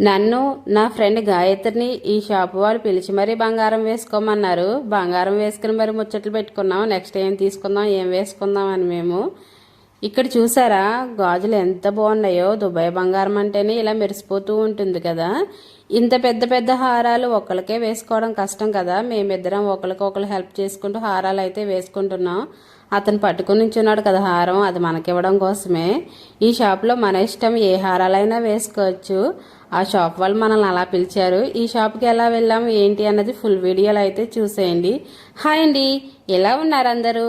నన్ను నా ఫ్రెండ్ గాయత్రిని ఈ షాప్ వాళ్ళు పిలిచి మరీ బంగారం వేసుకోమన్నారు. బంగారం వేసుకుని మరి ముచ్చట్లు పెట్టుకున్నాం. నెక్స్ట్ ఏం తీసుకుందాం ఏం వేసుకుందాం అని మేము. ఇక్కడ చూసారా గాజులు ఎంత బాగున్నాయో. దుబాయ్ బంగారం అంటేనే ఇలా మెరిసిపోతూ ఉంటుంది కదా. ఇంత పెద్ద పెద్ద హారాలు ఒకరికే వేసుకోవడం కష్టం కదా. మేమిద్దరం ఒకరికొకరు హెల్ప్ చేసుకుంటూ హారాలు అయితే వేసుకుంటున్నాం. అతను పట్టుకుని ఉంచున్నాడు కదా హారం అది మనకివ్వడం కోసమే. ఈ షాప్లో మన ఇష్టం ఏ హారాలైనా వేసుకోవచ్చు. ఆ షాప్ వాళ్ళు మనల్ని అలా పిలిచారు. ఈ షాప్కి ఎలా వెళ్ళాము ఏంటి అన్నది ఫుల్ వీడియోలో అయితే చూసేయండి. హాయ్ అండి. ఎలా ఉన్నారు అందరూ?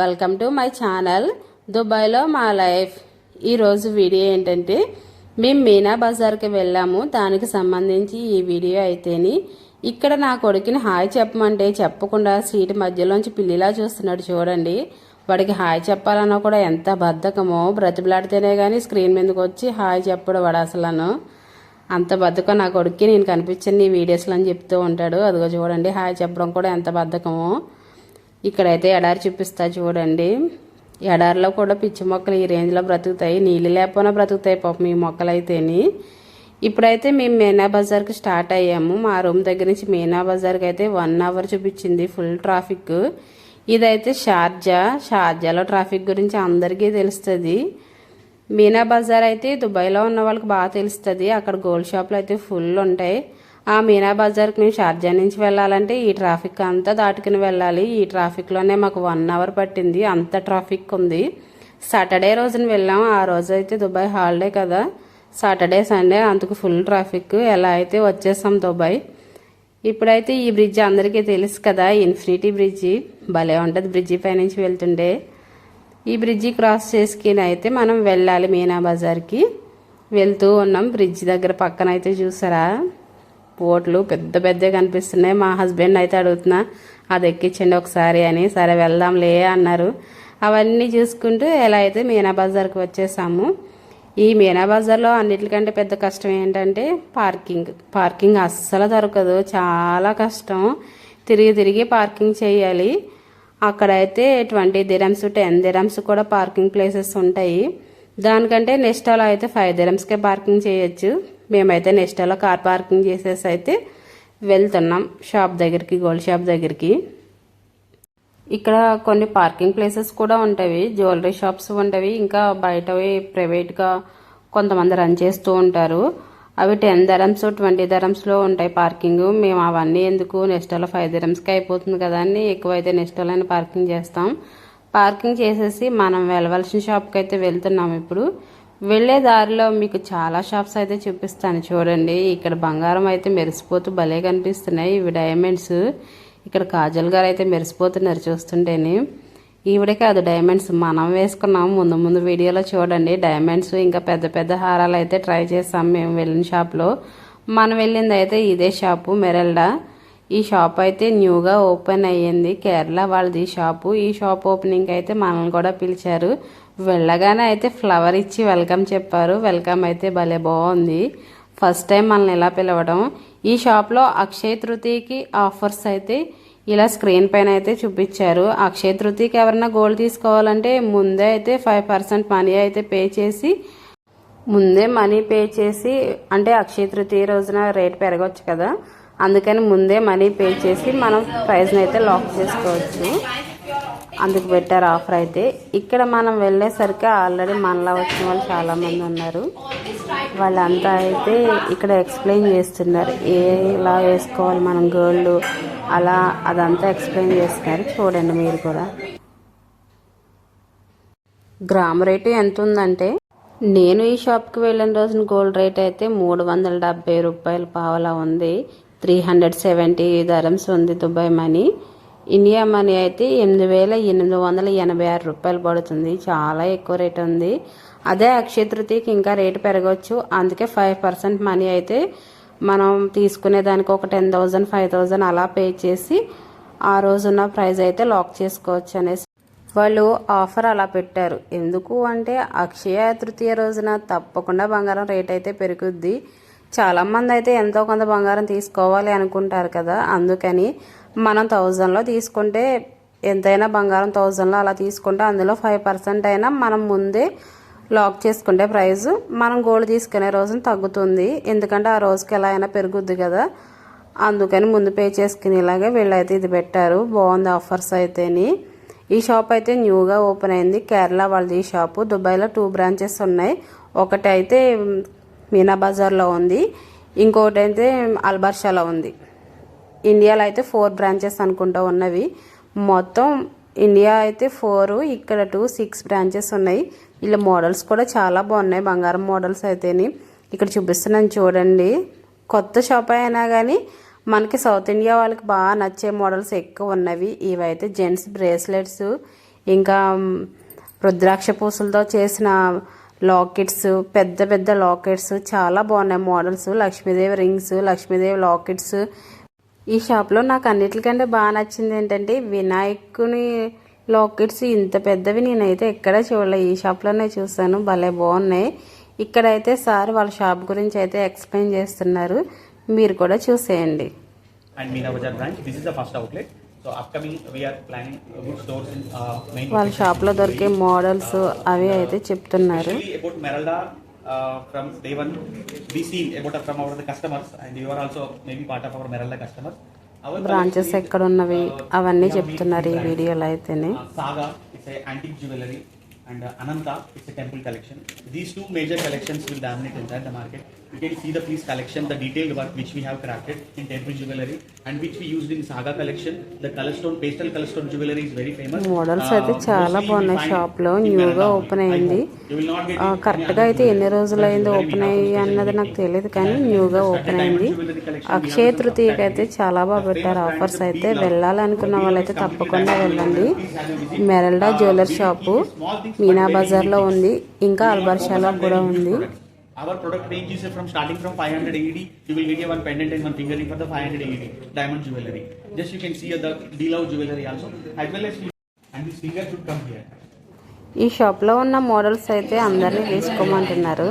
వెల్కమ్ టు మై ఛానల్ దుబాయ్లో మా లైఫ్. ఈరోజు వీడియో ఏంటంటే మేము మీనా బజార్కి వెళ్ళాము. దానికి సంబంధించి ఈ వీడియో అయితేని ఇక్కడ నా కొడుకుని హాయ్ చెప్పమంటే చెప్పకుండా సీటు మధ్యలోంచి పిల్లిలా చూస్తున్నాడు చూడండి. వాడికి హాయ్ చెప్పాలన్నా కూడా ఎంత బద్ధకమో బ్రతిమలాడితేనే కానీ స్క్రీన్ మీదకి వచ్చి హాయ్ చెప్పడు వాడు అసలను. అంత బద్ధకం నా కొడుక్కి నేను కనిపించను నీ వీడియోస్లో అని చెప్తూ ఉంటాడు. అదిగో చూడండి హాయ్ చెప్పడం కూడా ఎంత బద్ధకమో. ఇక్కడైతే ఎడారి చూపిస్తా చూడండి. ఎడారిలో కూడా పిచ్చి మొక్కలు ఈ రేంజ్లో బ్రతుకుతాయి. నీళ్ళు లేకపోయినా బ్రతుకుతాయి పాపం ఈ మొక్కలు అయితేని ఇప్పుడైతే మేము మీనా బజార్కి స్టార్ట్ అయ్యాము. మా రూమ్ దగ్గర నుంచి మీనా బజార్కి అయితే వన్ అవర్ చూపించింది ఫుల్ ట్రాఫిక్. ఇదైతే షార్జా. షార్జాలో ట్రాఫిక్ గురించి అందరికీ తెలుస్తుంది. మీనా బజార్ అయితే దుబాయ్లో ఉన్న వాళ్ళకి బాగా తెలుస్తుంది. అక్కడ గోల్డ్ షాప్లు అయితే ఫుల్ ఉంటాయి. ఆ మీనా బజార్కి మేము షార్జా నుంచి వెళ్ళాలంటే ఈ ట్రాఫిక్ అంతా దాటుకుని వెళ్ళాలి. ఈ ట్రాఫిక్లోనే మాకు వన్ అవర్ పట్టింది. అంత ట్రాఫిక్ ఉంది. సాటర్డే రోజున వెళ్ళాం. ఆ రోజు అయితే దుబాయ్ హాలిడే కదా. సాటర్డే సండే అందుకు ఫుల్ ట్రాఫిక్ ఎలా అయితే వచ్చేసాం దుబాయ్. ఇప్పుడైతే ఈ బ్రిడ్జ్ అందరికీ తెలుసు కదా. ఇన్ఫినిటీ బ్రిడ్జి భలే ఉంటుంది బ్రిడ్జి పైనుంచి వెళ్తుండే ఈ బ్రిడ్జి క్రాస్ చేసుకుని అయితే మనం వెళ్ళాలి మీనా బజార్కి. వెళ్తూ ఉన్నాం. బ్రిడ్జ్ దగ్గర పక్కన అయితే చూసారా? బోట్లు పెద్ద పెద్దగా కనిపిస్తున్నాయి. మా హస్బెండ్ అయితే అడుగుతున్నా అది ఎక్కించండి ఒకసారి అని. సరే వెళ్దాంలే అన్నారు. అవన్నీ చూసుకుంటూ ఎలా అయితే మీనా బజార్కి వచ్చేసాము. ఈ మీనా బజార్లో అన్నిటికంటే పెద్ద కష్టం ఏంటంటే పార్కింగ్. పార్కింగ్ అస్సలు దొరకదు. చాలా కష్టం. తిరిగి తిరిగి పార్కింగ్ చేయాలి. అక్కడైతే ట్వంటీ దిరమ్స్ టెన్ దిరమ్స్ కూడా పార్కింగ్ ప్లేసెస్ ఉంటాయి. దానికంటే నెస్టాలో అయితే ఫైవ్ దిరమ్స్కే పార్కింగ్ చేయొచ్చు. మేమైతే నెస్టాలో కార్ పార్కింగ్ చేసేసి అయితే వెళ్తున్నాం షాప్ దగ్గరికి గోల్డ్ షాప్ దగ్గరికి. ఇక్కడ కొన్ని పార్కింగ్ ప్లేసెస్ కూడా ఉంటాయి. జ్యువెలరీ షాప్స్ ఉంటాయి. ఇంకా బయటవి ప్రైవేట్గా కొంతమంది రన్ చేస్తూ ఉంటారు. అవి టెన్ ధరమ్స్ ట్వంటీ ధరమ్స్లో ఉంటాయి పార్కింగ్. మేము అవన్నీ ఎందుకు నెక్స్ట్లో ఫైవ్ ధరమ్స్కి అయిపోతుంది కదా అని ఎక్కువైతే నెక్స్ట్లోనే పార్కింగ్ చేస్తాం. పార్కింగ్ చేసేసి మనం వెళ్ళవలసిన షాప్కి అయితే వెళ్తున్నాం ఇప్పుడు. వెళ్ళే దారిలో మీకు చాలా షాప్స్ అయితే చూపిస్తాను చూడండి. ఇక్కడ బంగారం అయితే మెరిసిపోతూ భలే కనిపిస్తున్నాయి. ఇవి డైమండ్స్. ఇక్కడ కాజల్ గారు అయితే మెరిసిపోతున్నారు చూస్తుంటేనే. ఈవిడే కాదు డైమండ్స్ మనం వేసుకున్నాం. ముందు ముందు వీడియోలో చూడండి. డైమండ్స్ ఇంకా పెద్ద పెద్ద హారాలు అయితే ట్రై చేస్తాం మేము వెళ్ళిన షాప్లో మనం వెళ్ళింది అయితే ఇదే షాపు మెరల్డా ఈ షాప్ అయితే న్యూగా ఓపెన్ అయ్యింది. కేరళ వాళ్ళది షాపు ఈ షాప్ ఓపెనింగ్ అయితే మనల్ని కూడా పిలిచారు. వెళ్ళగానే అయితే ఫ్లవర్ ఇచ్చి వెల్కమ్ చెప్పారు. వెల్కమ్ అయితే భలే బాగుంది. ఫస్ట్ టైం మనల్ని ఇలా పిలవడం. ఈ షాప్లో అక్షయ తృతీయకి ఆఫర్స్ అయితే ఇలా స్క్రీన్ పైన అయితే చూపించారు. అక్షయ తృతీయకి ఎవరైనా గోల్డ్ తీసుకోవాలంటే ముందే అయితే ఫైవ్ పర్సెంట్ మనీ అయితే పే చేసి ముందే మనీ పే చేసి అంటే అక్షయ తృతీయ రోజున రేట్ పెరగవచ్చు కదా. అందుకని ముందే మనీ పే చేసి మనం ప్రైస్ని అయితే లాక్ చేసుకోవచ్చు. అందుకు పెట్టారు ఆఫర్ అయితే. ఇక్కడ మనం వెళ్ళేసరికి ఆల్రెడీ మనలా వచ్చిన వాళ్ళు చాలామంది ఉన్నారు. వాళ్ళంతా అయితే ఇక్కడ ఎక్స్ప్లెయిన్ చేస్తున్నారు. ఏ ఇలా వేసుకోవాలి మనం గోల్డ్? అలా అదంతా ఎక్స్ప్లెయిన్ చేస్తున్నారు చూడండి మీరు కూడా. గ్రామ్ రేటు ఎంత ఉందంటే నేను ఈ షాప్కి వెళ్ళిన రోజున గోల్డ్ రేట్ అయితే మూడు వందల డెబ్బై రూపాయలు పావలా ఉంది. త్రీ హండ్రెడ్ సెవెంటీ ధరమ్స్ ఉంది దుబాయ్ మనీ. ఇండియా మనీ అయితే ఎనిమిది వేల ఎనిమిది వందల ఎనభై ఆరు రూపాయలు పడుతుంది. చాలా ఎక్కువ రేట్ ఉంది. అదే అక్షయ తృతీయకి ఇంకా రేటు పెరగవచ్చు అందుకే ఫైవ్ పర్సెంట్ మనీ అయితే మనం తీసుకునే దానికి ఒక టెన్ థౌజండ్ ఫైవ్ థౌజండ్ అలా పే చేసి ఆ రోజున్న ప్రైస్ అయితే లాక్ చేసుకోవచ్చు అనేసి వాళ్ళు ఆఫర్ అలా పెట్టారు. ఎందుకు అంటే అక్షయ తృతీయ రోజున తప్పకుండా బంగారం రేట్ అయితే పెరుగుద్ది. చాలామంది అయితే ఎంతో కొంత బంగారం తీసుకోవాలి అనుకుంటారు కదా. అందుకని మనం థౌజండ్లో తీసుకుంటే ఎంతైనా బంగారం థౌజండ్లో అలా తీసుకుంటే అందులో ఫైవ్ పర్సెంట్ అయినా మనం ముందే లాక్ చేసుకుంటే ప్రైస్ మనం గోల్డ్ తీసుకునే రోజున తగ్గుతుంది. ఎందుకంటే ఆ రోజుకి ఎలా అయినా పెరుగుద్ది కదా. అందుకని ముందు పే చేసుకునేలాగా వీళ్ళైతే ఇది పెట్టారు. బాగుంది ఆఫర్స్ అయితేని. ఈ షాప్ అయితే న్యూగా ఓపెన్ అయింది. కేరళ వాళ్ళది ఈ షాపు దుబాయ్లో టూ బ్రాంచెస్ ఉన్నాయి. ఒకటి అయితే మీనా బజార్లో ఉంది. ఇంకోటి అయితే అల్బర్షాలో ఉంది. ఇండియాలో అయితే ఫోర్ బ్రాంచెస్ అనుకుంటా ఉన్నవి. మొత్తం ఇండియా అయితే ఫోర్ ఇక్కడ టూ సిక్స్ బ్రాంచెస్ ఉన్నాయి. వీళ్ళ మోడల్స్ కూడా చాలా బాగున్నాయి. బంగారం మోడల్స్ అయితేని. ఇక్కడ చూపిస్తున్నాను చూడండి. కొత్త షాప్ అయినా కానీ మనకి సౌత్ ఇండియా వాళ్ళకి బాగా నచ్చే మోడల్స్ ఎక్కువ ఉన్నవి. ఇవైతే జెంట్స్ బ్రేస్లెట్స్ ఇంకా రుద్రాక్ష పూసలతో చేసిన లాకెట్స్ పెద్ద పెద్ద లాకెట్స్ చాలా బాగున్నాయి models. Lakshmidevi rings Lakshmidevi lockets. ఈ షాప్లో నాకు అన్నిటికంటే బాగా నచ్చింది ఏంటంటే వినాయకుని లాకెట్స్ ఇంత పెద్దవి నేనైతే ఎక్కడా చూడలే. ఈ షాప్లోనే చూస్తాను భలే బాగున్నాయి. ఇక్కడైతే సార్ వాళ్ళ షాప్ గురించి అయితే ఎక్స్ప్లెయిన్ చేస్తున్నారు. మీరు కూడా చూసేయండి. వాళ్ళ షాప్లో దొరికే మోడల్స్ అవి అయితే చెప్తున్నారు. బ్రాంచెస్ ఎక్కడ ఉన్నవి అవన్నీ చెప్తున్నారు ఈ వీడియోలో అయితే and Anantha it's temple collection major collections will market You can see the piece collection, the detailed work which we have crafted in temple jewelry, and which we used in Saga collection. The color stone, pastel color stone jewelry is very famous. Models Uh, అయితే చాలా mostly we బాగున్నాయి find షాప్లో in న్యూగా open అయింది hope you will not get ఆ, any కరెక్ట్గా other అయితే ఎన్ని రోజులు అయింది ఓపెన్ అయ్యి అన్నది నాకు తెలియదు కానీ న్యూగా ఓపెన్ అయింది అక్షయ తృతీయకి అయితే చాలా బాగా పెట్టారు ఆఫర్స్ అయితే వెళ్ళాలనుకున్న వాళ్ళైతే తప్పకుండా వెళ్ళండి మెరల్డా జ్యువెలర్ షాపు మీనా బజార్లో ఉంది ఇంకా అల్బర్షాలో కూడా ఉంది Our product range is from starting from 500 AED. You will get a one pendant and one finger ring for the 500 AED diamond jewelry. Just you can see the D-Love jewelry also, as well as and this finger should come here. ఈ షాప్లో ఉన్న models అయితే అందరినీ వేసుకోమంటున్నారు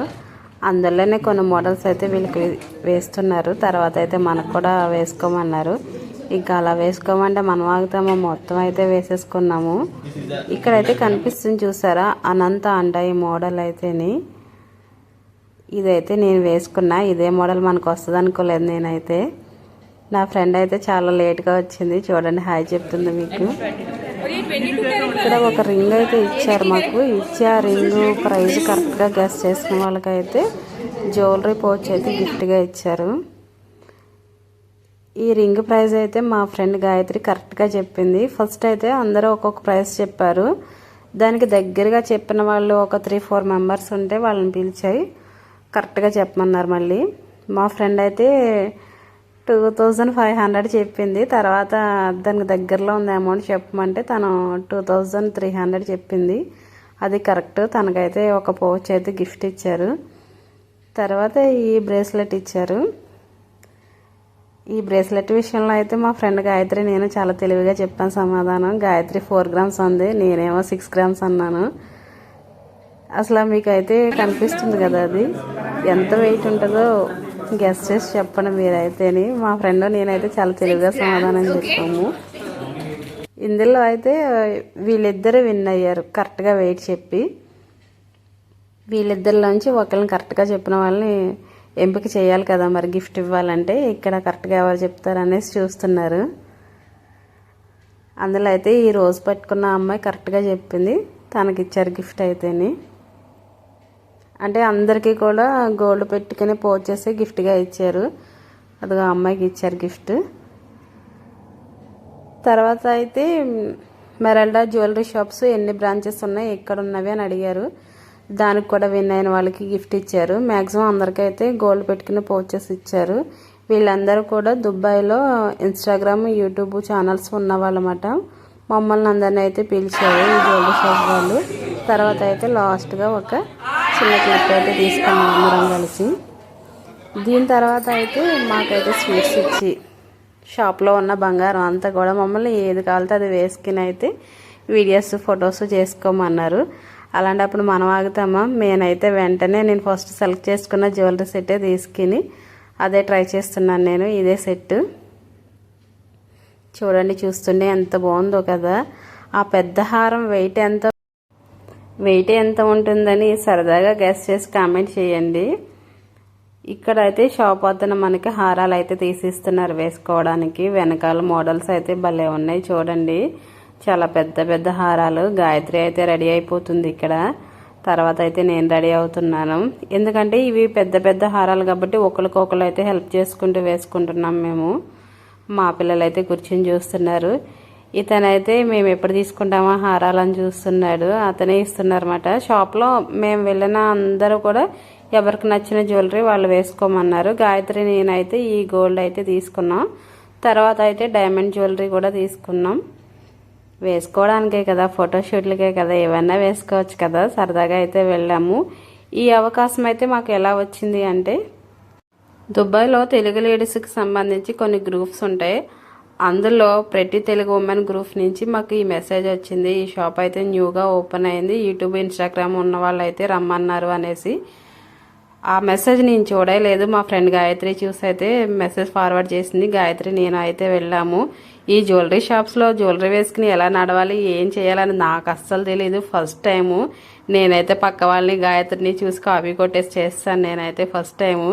అందులోనే కొన్ని models అయితే వీళ్ళకి వేస్తున్నారు తర్వాత అయితే మనకు కూడా వేసుకోమన్నారు ఇంకా అలా వేసుకోమంటే మనం ఆగుతామో మొత్తం అయితే వేసేసుకున్నాము ఇక్కడైతే కనిపిస్తుంది చూసారా అనంత అంట ఈ మోడల్ అయితేని ఇదైతే నేను వేసుకున్నా. ఇదే మోడల్ మనకు వస్తుంది అనుకోలేదు నేనైతే. నా ఫ్రెండ్ అయితే చాలా లేట్గా వచ్చింది. చూడండి హాయ్ చెప్తుంది మీకు. ఇక్కడ ఒక రింగ్ అయితే ఇచ్చారు మాకు. ఇచ్చి ఆ రింగ్ ప్రైస్ కరెక్ట్గా గెస్ చేసిన వాళ్ళకైతే జ్యువెలరీ పోచ్ అయితే గిఫ్ట్గా ఇచ్చారు. ఈ రింగ్ ప్రైస్ అయితే మా ఫ్రెండ్ గాయత్రి కరెక్ట్గా చెప్పింది. ఫస్ట్ అయితే అందరూ ఒక్కొక్క ప్రైజ్ చెప్పారు. దానికి దగ్గరగా చెప్పిన వాళ్ళు ఒక త్రీ ఫోర్ మెంబర్స్ ఉంటే వాళ్ళని పిలిచాయి. కరెక్ట్గా చెప్పమన్నారు మళ్ళీ. మా ఫ్రెండ్ అయితే టూ థౌజండ్ ఫైవ్ హండ్రెడ్ చెప్పింది. తర్వాత దానికి దగ్గరలో ఉంది అమౌంట్ చెప్పమంటే తను టూ థౌజండ్ త్రీ హండ్రెడ్ చెప్పింది. అది కరెక్ట్. తనకైతే ఒక పౌచ్ అయితే గిఫ్ట్ ఇచ్చారు. తర్వాత ఈ బ్రేస్లెట్ ఇచ్చారు. ఈ బ్రేస్లెట్ విషయంలో అయితే మా ఫ్రెండ్ గాయత్రి నేను చాలా తెలివిగా చెప్పాను సమాధానం. గాయత్రి ఫోర్ గ్రామ్స్ ఉంది. నేనేమో సిక్స్ గ్రామ్స్ అన్నాను. అసలు మీకైతే కనిపిస్తుంది కదా అది. ఎంత వెయిట్ ఉంటుందో గెస్ట్ చేసి చెప్పండి మీరైతేని. మా ఫ్రెండ్ నేనైతే చాలా తెలివిగా సమాధానం చెప్పాము. ఇందులో అయితే వీళ్ళిద్దరు విన్ అయ్యారు కరెక్ట్గా వెయిట్ చెప్పి. వీళ్ళిద్దరిలోంచి ఒకరిని కరెక్ట్గా చెప్పిన వాళ్ళని ఎంపిక చేయాలి కదా మరి గిఫ్ట్ ఇవ్వాలంటే ఇక్కడ కరెక్ట్గా ఎవరు చెప్తారు అనేసి చూస్తున్నారు. అందులో అయితే ఈ రోజు పట్టుకున్న అమ్మాయి కరెక్ట్గా చెప్పింది తనకిచ్చారు గిఫ్ట్ అయితేని. అంటే అందరికీ కూడా గోల్డ్ పెట్టుకుని పోజ్ చేసి గిఫ్ట్గా ఇచ్చారు. అదిగో అమ్మాయికి ఇచ్చారు గిఫ్ట్. తర్వాత అయితే మెరల్డా జ్యువెలరీ షాప్స్ ఎన్ని బ్రాంచెస్ ఉన్నాయి ఎక్కడ ఉన్నవి అని అడిగారు. దానికి కూడా విన్ అయిన వాళ్ళకి గిఫ్ట్ ఇచ్చారు. మ్యాక్సిమం అందరికైతే గోల్డ్ పెట్టుకుని పోచెస్ ఇచ్చారు. వీళ్ళందరూ కూడా దుబాయ్లో ఇన్స్టాగ్రామ్ యూట్యూబ్ ఛానల్స్ ఉన్నవాళ్ళమాట. మమ్మల్ని అందరిని అయితే పిలిచారు ఈ గోల్డ్ షాప్ వాళ్ళు. తర్వాత అయితే లాస్ట్గా ఒక చిన్న క్లిప్ అయితే తీసుకున్నాం అందరం కలిసి దీని తర్వాత అయితే మాకైతే స్వీట్స్ ఇచ్చి షాప్లో ఉన్న బంగారం అంతా కూడా మమ్మల్ని ఏది కావాలితే అది వేసుకుని అయితే వీడియోస్ ఫొటోస్ చేసుకోమన్నారు. అలాంటప్పుడు మనం ఆగుతామా? నేనైతే వెంటనే నేను ఫస్ట్ సెలెక్ట్ చేసుకున్న జ్యువెలరీ సెట్టే తీసుకుని అదే ట్రై చేస్తున్నాను నేను ఇదే సెట్ చూడండి చూస్తుండే ఎంత బాగుందో కదా. ఆ పెద్ద హారం వెయిట్ ఎంత వెయిట్ ఎంత ఉంటుందని సరదాగా గెస్ట్ చేసి కామెంట్ చేయండి. ఇక్కడ అయితే షాప్ వద్దన మనకి హారాలు అయితే తీసిస్తున్నారు వేసుకోవడానికి. వెనకాల మోడల్స్ అయితే భలే ఉన్నాయి చూడండి. చాలా పెద్ద పెద్ద హారాలు. గాయత్రి అయితే రెడీ అయిపోతుంది ఇక్కడ. తర్వాత అయితే నేను రెడీ అవుతున్నాను. ఎందుకంటే ఇవి పెద్ద పెద్ద హారాలు కాబట్టి ఒకరికొకరు అయితే హెల్ప్ చేసుకుంటూ వేసుకుంటున్నాం మేము. మా పిల్లలు అయితే కూర్చొని చూస్తున్నారు. ఇతనైతే మేము ఎప్పుడు తీసుకుంటామా హారాలని చూస్తున్నాడు. అతనే ఇస్తున్నారన్నమాట. షాప్లో మేము వెళ్ళిన అందరూ కూడా ఎవరికి నచ్చిన జ్యువెలరీ వాళ్ళు వేసుకోమన్నారు. గాయత్రి నేనైతే ఈ గోల్డ్ అయితే తీసుకున్నాం. తర్వాత అయితే డైమండ్ జ్యువెలరీ కూడా తీసుకున్నాం. వేసుకోవడానికే కదా ఫోటోషూట్లకే కదా ఏమన్నా వేసుకోవచ్చు కదా సరదాగా అయితే వెళ్ళాము. ఈ అవకాశం అయితే మాకు ఎలా వచ్చింది అంటే దుబాయ్లో తెలుగు లేడీస్కి సంబంధించి కొన్ని గ్రూప్స్ ఉంటాయి. అందులో ప్రతి తెలుగు ఉమెన్ గ్రూప్ నుంచి మాకు ఈ మెసేజ్ వచ్చింది. ఈ షాప్ అయితే న్యూగా ఓపెన్ అయింది. యూట్యూబ్ ఇన్స్టాగ్రామ్ ఉన్న వాళ్ళు అయితే రమ్మన్నారు అనేసి. ఆ మెసేజ్ నేను చూడలేదు. మా ఫ్రెండ్ గాయత్రి చూసి అయితే మెసేజ్ ఫార్వర్డ్ చేసింది. గాయత్రి నేను అయితే వెళ్ళాము. ఈ జ్యువెలరీ షాప్స్లో జ్యువెలరీ వేసుకుని ఎలా నడవాలి ఏం చేయాలని నాకు అస్సలు తెలియదు ఫస్ట్ టైము నేనైతే పక్క వాళ్ళని గాయత్రిని చూసి కాపీ కొట్టేసి చేస్తాను. నేనైతే ఫస్ట్ టైము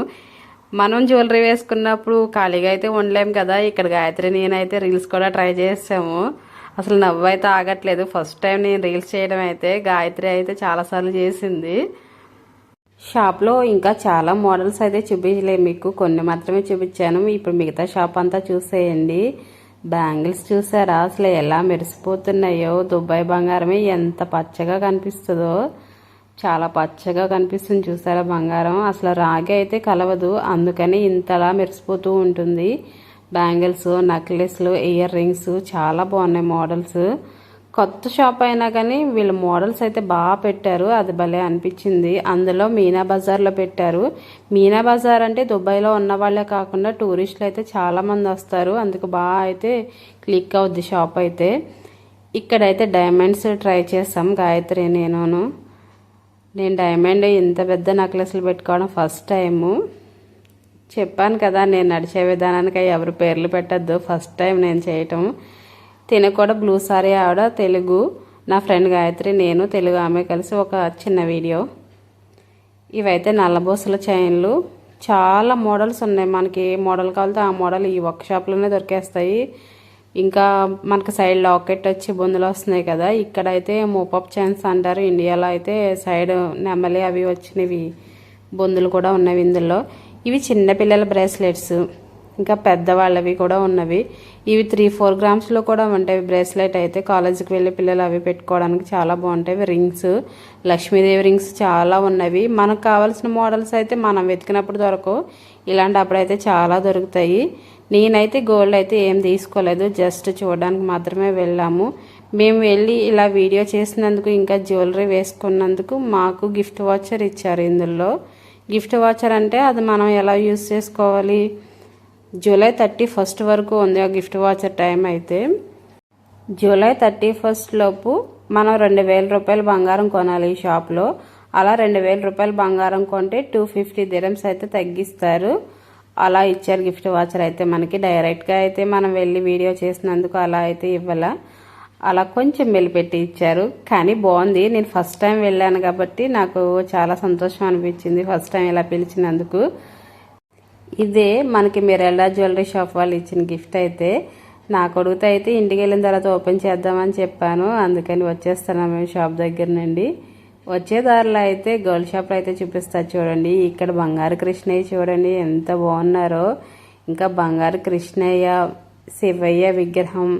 మనం జ్యువెలరీ వేసుకున్నప్పుడు ఖాళీగా అయితే ఉండలేము కదా. ఇక్కడ గాయత్రి నేనైతే రీల్స్ కూడా ట్రై చేసాము. అసలు నవ్వు అయితే ఆగట్లేదు. ఫస్ట్ టైం నేను రీల్స్ చేయడం అయితే గాయత్రి అయితే చాలాసార్లు చేసింది. షాప్లో ఇంకా చాలా మోడల్స్ అయితే చూపించలేదు మీకు. కొన్ని మాత్రమే చూపించాను. ఇప్పుడు మిగతా షాప్ అంతా చూసేయండి. బ్యాంగిల్స్ చూసారా? అసలు ఎలా మెరిసిపోతున్నాయో. దుబాయ్ బంగారమే ఎంత పచ్చగా కనిపిస్తుందో. చాలా పచ్చగా కనిపిస్తుంది. చూసారా బంగారం? అసలు రాగి అయితే కలవదు. అందుకని ఇంతలా మెరిసిపోతూ ఉంటుంది. బ్యాంగిల్స్ నెక్లెస్లు ఇయర్ రింగ్స్ చాలా బాగున్నాయి మోడల్స్. కొత్త షాప్ అయినా కానీ వీళ్ళ మోడల్స్ అయితే బాగా పెట్టారు. అది భలే అనిపించింది. అందులో మీనా బజార్లో పెట్టారు. మీనా బజార్ అంటే దుబాయ్లో ఉన్న వాళ్ళే కాకుండా టూరిస్టులు అయితే చాలా మంది వస్తారు. అందుకు బాగా అయితే క్లిక్ అవుద్ది షాప్ అయితే. ఇక్కడైతే డైమండ్స్ ట్రై చేస్తాం గాయత్రి నేనును. నేను డైమండ్ ఇంత పెద్ద నెక్లెస్లు పెట్టుకోవడం ఫస్ట్ టైము. చెప్పాను కదా నేను నడిచే విధానానికి ఎవరు పేర్లు పెట్టద్దు. ఫస్ట్ టైం నేను చేయటం. తిన కూడా బ్లూ సారీ ఆవిడ తెలుగు. నా ఫ్రెండ్ గాయత్రి నేను తెలుగు ఆమె కలిసి ఒక చిన్న వీడియో. ఇవైతే నల్లబోసల చైన్లు. చాలా మోడల్స్ ఉన్నాయి మనకి. ఏ మోడల్ కావాలితే ఆ మోడల్ ఈ వర్క్షాప్లోనే దొరికేస్తాయి. ఇంకా మనకి సైడ్ లాకెట్ వచ్చి బొందులు వస్తున్నాయి కదా ఇక్కడైతే మోపప్ ఛాన్స్ అంటారు. ఇండియాలో అయితే సైడ్ నెమలి అవి వచ్చినవి బొందులు కూడా ఉన్నవి ఇందులో. ఇవి చిన్నపిల్లల బ్రేస్లెట్స్ ఇంకా పెద్దవాళ్ళవి కూడా ఉన్నవి. ఇవి త్రీ ఫోర్ గ్రామ్స్లో కూడా ఉంటాయి. బ్రేస్లెట్ అయితే కాలేజీకి వెళ్ళే పిల్లలు అవి పెట్టుకోవడానికి చాలా బాగుంటాయి. రింగ్స్ లక్ష్మీదేవి రింగ్స్ చాలా ఉన్నవి. మనకు కావాల్సిన మోడల్స్ అయితే మనం వెతికినప్పుడు దొరకవు. ఇలాంటి అప్పుడైతే చాలా దొరుకుతాయి. నేనైతే గోల్డ్ అయితే ఏం తీసుకోలేదు జస్ట్ చూడడానికి మాత్రమే వెళ్ళాము. మేము వెళ్ళి ఇలా వీడియో చేసినందుకు ఇంకా జ్యువెలరీ వేసుకున్నందుకు మాకు గిఫ్ట్ వాచర్ ఇచ్చారు ఇందులో. గిఫ్ట్ వాచర్ అంటే అది మనం ఎలా యూస్ చేసుకోవాలి? జూలై థర్టీ ఫస్ట్ వరకు ఉంది ఆ గిఫ్ట్ వాచర్ టైం అయితే. జూలై థర్టీ ఫస్ట్ లోపు మనం రెండు వేల రూపాయలు బంగారం కొనాలి ఈ షాప్లో అలా రెండు వేల రూపాయలు బంగారం కొంటే టూ ఫిఫ్టీ దిరమ్స్ అయితే తగ్గిస్తారు. అలా ఇచ్చారు గిఫ్ట్ వాచర్ అయితే మనకి. డైరెక్ట్గా అయితే మనం వెళ్ళి వీడియో చేసినందుకు అలా అయితే ఇవ్వాల. అలా కొంచెం మెలిపెట్టి ఇచ్చారు. కానీ బాగుంది. నేను ఫస్ట్ టైం వెళ్ళాను కాబట్టి నాకు చాలా సంతోషం అనిపించింది ఫస్ట్ టైం ఇలా పిలిచినందుకు. ఇదే మనకి మిరెల్లా జ్యువెలరీ షాప్ వాళ్ళు ఇచ్చిన గిఫ్ట్ అయితే. నా కొడుకుతో అయితే ఇంటికి వెళ్ళిన తర్వాత ఓపెన్ చేద్దామని చెప్పాను. అందుకని వచ్చేస్తున్నాము మేము షాప్ దగ్గర నుండి. వచ్చే దారిలో అయితే గోల్డ్ షాప్లో అయితే చూపిస్తా చూడండి. ఇక్కడ బంగారు కృష్ణయ్య చూడండి ఎంత బాగున్నారో. ఇంకా బంగారు కృష్ణయ్య శివయ్య విగ్రహం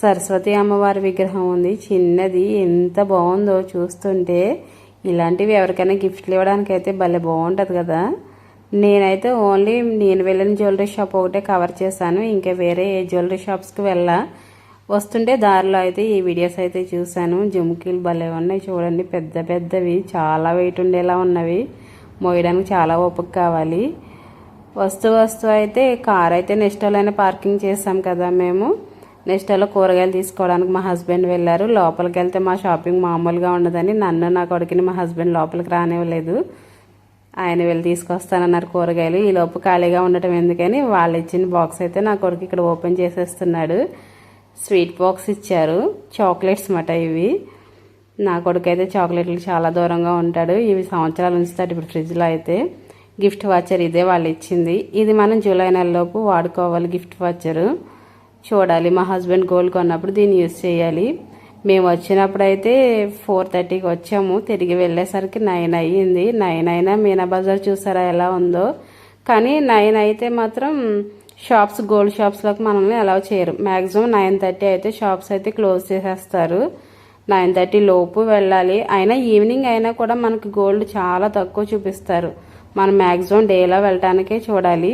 సరస్వతి అమ్మవారి విగ్రహం ఉంది. చిన్నది ఎంత బాగుందో చూస్తుంటే. ఇలాంటివి ఎవరికైనా గిఫ్ట్లు ఇవ్వడానికి అయితే భలే బాగుంటుంది కదా. నేనైతే ఓన్లీ నేను వెళ్ళిన జ్యువెలరీ షాప్ ఒకటే కవర్ చేశాను. ఇంకా వేరే ఏ జ్యువెలరీ షాప్స్కి వెళ్ళా. వస్తుంటే దారిలో అయితే ఈ వీడియోస్ అయితే చూశాను. జుమ్కీలు భలే ఉన్నాయి చూడండి. పెద్ద పెద్దవి. చాలా వెయిట్ ఉండేలా ఉన్నవి. మోయడానికి చాలా ఓపిక కావాలి. వస్తూ వస్తూ అయితే కార్ అయితే నెస్టోలోనే పార్కింగ్ చేసాం కదా మేము. నెస్టోలో కూరగాయలు తీసుకోవడానికి మా హస్బెండ్ వెళ్ళారు. లోపలికి వెళ్తే మా షాపింగ్ మామూలుగా ఉండదని నన్ను నా కొడుకుని మా హస్బెండ్ లోపలికి రానివ్వలేదు. ఆయన వెళ్ళి తీసుకొస్తానన్నారు కూరగాయలు. ఈ లోపు ఖాళీగా ఉండటం ఎందుకని వాళ్ళు ఇచ్చిన బాక్స్ అయితే నా కొడుకు ఇక్కడ ఓపెన్ చేసేస్తున్నాడు. స్వీట్ బాక్స్ ఇచ్చారు. చాక్లెట్స్ మాట ఇవి. నా కొడుకు అయితే చాక్లెట్లు చాలా దూరంగా ఉంటాడు. ఇవి సంవత్సరాలు ఉంచుతాడు ఇప్పుడు ఫ్రిడ్జ్లో అయితే గిఫ్ట్ వాచర్ ఇదే వాళ్ళు ఇచ్చింది. ఇది మనం జూలై నెలలోపు వాడుకోవాలి గిఫ్ట్ వాచరు. చూడాలి. మా హస్బెండ్ గోల్డ్ కొన్నప్పుడు దీన్ని యూజ్ చేయాలి. మేము వచ్చినప్పుడు అయితే ఫోర్ థర్టీకి వచ్చాము. తిరిగి వెళ్ళేసరికి నైన్ అయ్యింది. నైన్ అయినా మీనా బజార్ చూసారా ఎలా ఉందో. కానీ నైన్ అయితే మాత్రం షాప్స్ గోల్డ్ షాప్స్లోకి మనల్ని అలౌ చేయరు. మ్యాక్సిమం నైన్ థర్టీ అయితే షాప్స్ అయితే క్లోజ్ చేసేస్తారు. నైన్ థర్టీ లోపు వెళ్ళాలి. అయినా ఈవినింగ్ అయినా కూడా మనకి గోల్డ్ చాలా తక్కువ చూపిస్తారు. మనం మ్యాక్సిమం డేలో వెళ్ళటానికే చూడాలి.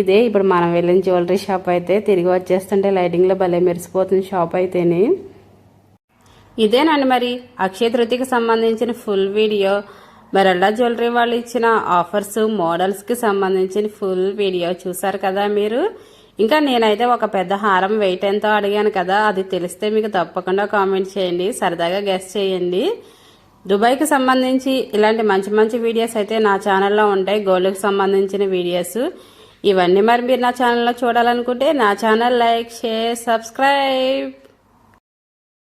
ఇదే ఇప్పుడు మనం వెళ్ళిన జ్యువెలరీ షాప్ అయితే తిరిగి వచ్చేస్తుంటే లైటింగ్లో భలే మెరిసిపోతుంది షాప్ అయితేనే. ఇదేనండి మరి. అక్షయ తృతికి సంబంధించిన ఫుల్ వీడియో బెరల్లా జ్యువెలరీ వాళ్ళు ఇచ్చిన ఆఫర్స్ మోడల్స్కి సంబంధించిన ఫుల్ వీడియో చూసారు కదా మీరు? ఇంకా నేనైతే ఒక పెద్ద హారం వెయిట్ ఎంతో అడిగాను కదా అది తెలిస్తే మీకు తప్పకుండా కామెంట్ చేయండి సరదాగా గెస్ట్ చేయండి. దుబాయ్కి సంబంధించి ఇలాంటి మంచి మంచి వీడియోస్ అయితే నా ఛానల్లో ఉంటాయి గోల్డ్కి సంబంధించిన వీడియోస్ ఇవన్నీ మరి మీరు నా ఛానల్లో చూడాలనుకుంటే నా ఛానల్ లైక్ షేర్ సబ్స్క్రైబ్